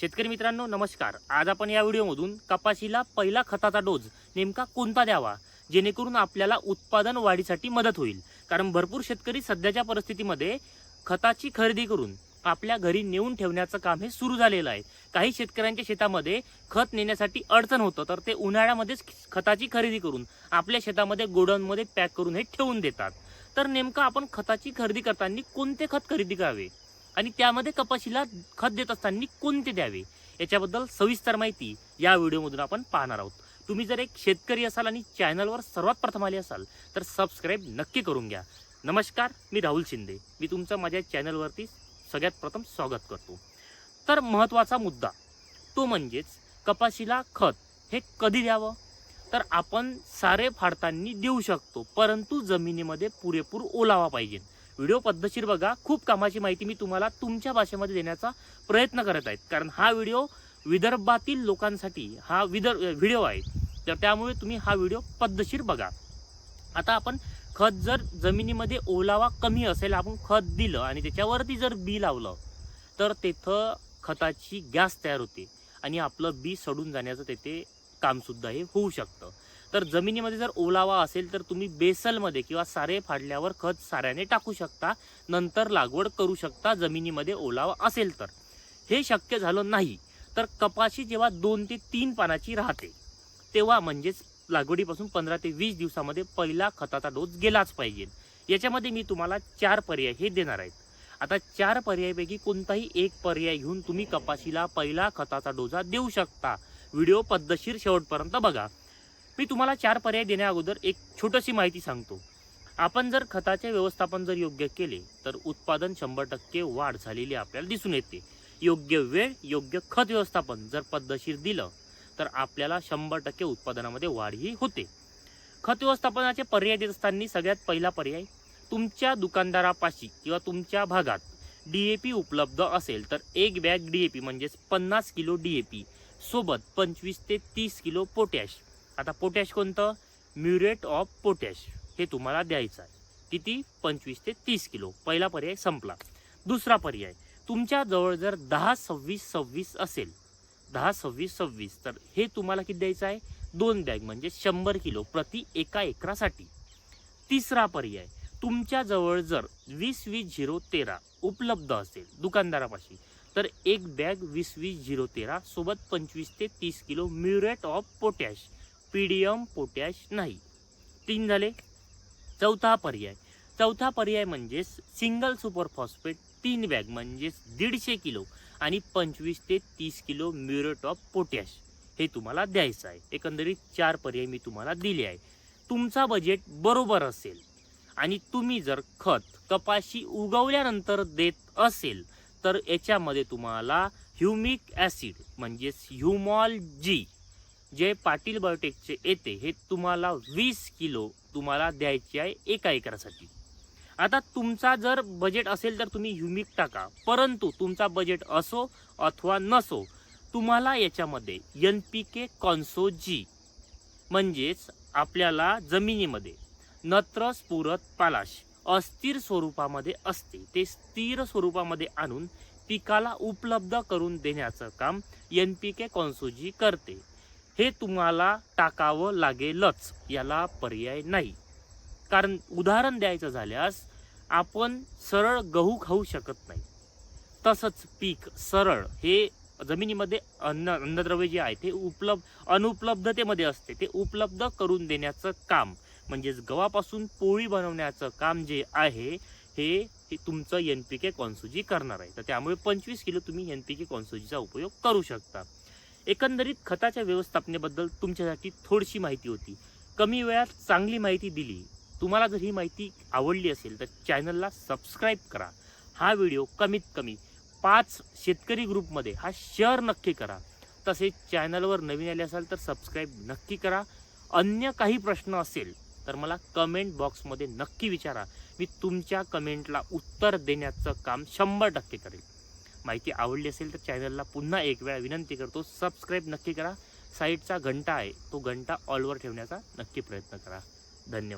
शेतकरी मित्रांनो नमस्कार. आज आपण या व्हिडिओमधून कपाशीला पहिला खताचा डोस नेमका कोणता द्यावा? जेणेकरून आपल्याला उत्पादन वाढीसाठी मदत होईल. कारण भरपूर शेतकरी सध्याच्या परिस्थितीमध्ये खताची खरेदी करून आपल्या घरी नेऊन ठेवण्याचं काम हे सुरू झालेलं आहे. काही शेतकऱ्यांच्या शेतामध्ये खत नेण्यासाठी अडचण होतं तर ते उन्हाळ्यामध्येच खताची खरेदी करून आपल्या शेतामध्ये गोडाऊनमध्ये पॅक करून हे ठेवून देतात. तर नेमकं आपण खताची खरेदी करताना कोणते खत खरेदी करावे? आणि त्यामध्ये कपाशीला खत देत असताना कोणते द्यावे? याच्याबद्दल सविस्तर माहिती या व्हिडिओमधून आपण पाहणार आहोत. तुम्ही जर एक शेतकरी असाल आणि चॅनलवर सर्वात प्रथम आले असाल तर सबस्क्राईब नक्की करून घ्या. नमस्कार मी राहुल शिंदे. मी तुमचं माझ्या चॅनलवरती सगळ्यात प्रथम स्वागत करतो. तर महत्त्वाचा मुद्दा तो म्हणजेच कपाशीला खत हे कधी द्यावं? तर आपण सारे फाडताना देऊ शकतो परंतु जमिनीमध्ये पुरेपूर ओलावा पाहिजे. व्हिडिओ पद्धतशीर बघा. खूप कामाची माहिती मी तुम्हाला तुमच्या भाषेमध्ये देण्याचा प्रयत्न करत आहेत. कारण हा व्हिडिओ विदर्भातील लोकांसाठी हा विदर्भ व्हिडिओ आहे. तर त्यामुळे तुम्ही हा व्हिडिओ पद्धतशीर बघा. आता आपण खत जर जमिनीमध्ये ओलावा कमी असेल आपण खत दिलं आणि त्याच्यावरती जर बी लावलं तर तिथं खताची गॅस तयार होते आणि आपलं बी सडून जाण्याचं तेथे कामसुद्धा हे होऊ शकतं. तर जमिनीमध्ये जर ओलावा असेल तर तुम्ही बेसलमध्ये किंवा सारे फाडल्यावर खत साऱ्याने टाकू शकता. नंतर लागवड करू शकता जमिनीमध्ये ओलावा असेल तर. हे शक्य झालं नाही तर कपाशी जेव्हा दोन ते तीन पानाची राहते तेव्हा म्हणजेच लागवडीपासून पंधरा ते वीस दिवसामध्ये पहिला खताचा डोस गेलाच पाहिजे. याच्यामध्ये मी तुम्हाला चार पर्याय हे देणार आहेत. आता चार पर्यायापैकी कोणताही एक पर्याय घेऊन तुम्ही कपाशीला पहिला खताचा डोसा देऊ शकता. व्हिडिओ पद्धतशीर शेवटपर्यंत बघा. मी तुम्हाला चार पर्याय देण्या अगोदर एक छोटीशी माहिती सांगतो. आपण जर खताचे व्यवस्थापन जर योग्य केले तर उत्पादन शंभर टक्के वाढ झालेली आपल्याला दिसून येते. योग्य वेळ योग्य खत व्यवस्थापन जर पद्धतशीर दिलं तर आपल्याला शंभर टक्के उत्पादनामध्ये वाढही होते. खत व्यवस्थापनाचे पर्याय देत असताना सगळ्यात पहिला पर्याय तुमच्या दुकानदारापाशी किंवा तुमच्या भागात डी ए पी उपलब्ध असेल तर एक बॅग डी ए पी म्हणजेच पन्नास किलो डी ए पी सोबत पंचवीस ते तीस किलो पोटॅश. आता पोटॅश कोणतं? Muriate of potash. हे तुम्हाला द्यायचं आहे. किती? पंचवीस ते तीस किलो. पहिला पर्याय संपला. दुसरा पर्याय. तुमच्या जवळ जर दहा सव्वीस सव्वीस असेल दहा सव्वीस सव्वीस तर हे तुम्हाला किती द्यायचं आहे? दोन बॅग म्हणजे शंभर किलो प्रति एका एकरासाठी. तिसरा पर्याय. तुमच्या जवळ जर वीस वीस झिरो तेरा उपलब्ध असेल दुकानदारापाशी तर एक बॅग वीस वीस झिरो तेरा सोबत पंचवीस ते तीस kilo muriate of potash. PDM potash नाही. तीन झाले. चौथा पर्याय. चौथा पर्याय म्हणजेच सिंगल सुपर फॉस्फेट तीन बॅग म्हणजेच दीडशे किलो आणि पंचवीस ते तीस किलो म्युरेट ऑफ पोटॅश हे तुम्हाला द्यायचं आहे. एकंदरीत चार पर्याय मी तुम्हाला दिले आहे. तुमचा बजेट बरोबर असेल आणि तुम्ही जर खत कपाशी उगवल्यानंतर देत असेल तर याच्यामध्ये तुम्हाला ह्युमिक ॲसिड म्हणजेच ह्युमॉल जी जे पाटील बायोटेकचे येते हे तुम्हाला वीस किलो तुम्हाला द्यायचे आहे एका एकरासाठी. आता तुमचा जर बजेट असेल तर तुम्ही ह्युमिक टाका परंतु तुमचा बजेट असो अथवा नसो तुम्हाला याच्यामध्ये एन पी के कॉन्सो जी म्हणजेच आपल्याला जमिनीमध्ये नत्र स्फुरत पालाश अस्थिर स्वरूपामध्ये असते. ते स्थिर स्वरूपामध्ये आणून पिकाला उपलब्ध करून देण्याचं काम एन पी के कॉन्सोजी करते. हे तुम्हाला टाकावं लागेलच याला पर्याय नाही. कारण उदाहरण द्यायचं झाल्यास आपण सरळ गहू खाऊ शकत नाही. तसंच पीक सरळ हे जमिनीमध्ये अन्न अन्नद्रव्य जे आहे ते उपलब्ध अनुपलब्धतेमध्ये असते. ते उपलब्ध करून देण्याचं काम म्हणजेच गव्हापासून पोळी बनवण्याचं काम जे आहे हे तुमचं एन पी के कॉन्सुजी करणार आहे. तर त्यामुळे पंचवीस किलो तुम्ही एन पी के कॉन्सुजीचा उपयोग करू शकता. एकंदरीत खताच्या व्यवस्थापनेबद्दल तुमच्यासाठी थोडीशी माहिती होती. कमी वेळात चांगली माहिती दिली. तुम्हाला जर ही माहिती आवडली असेल तर चॅनलला सबस्क्राईब करा. हा व्हिडिओ कमीत कमी पाच शेतकरी ग्रुपमध्ये हा शेअर नक्की करा. तसेच चॅनलवर नवीन आले असाल तर सबस्क्राईब नक्की करा. अन्य काही प्रश्न असेल तर मला कमेंट बॉक्समध्ये नक्की विचारा. मी तुमच्या कमेंटला उत्तर देण्याचं काम शंभर टक्के करेल. माहिती आवडली असेल तर चॅनलला पुन्हा एक वेळा विनंती करतो सबस्क्राईब नक्की करा. साईडचा घंटा आहे तो घंटा ऑलवर ठेवण्याचा नक्की प्रयत्न करा. धन्यवाद.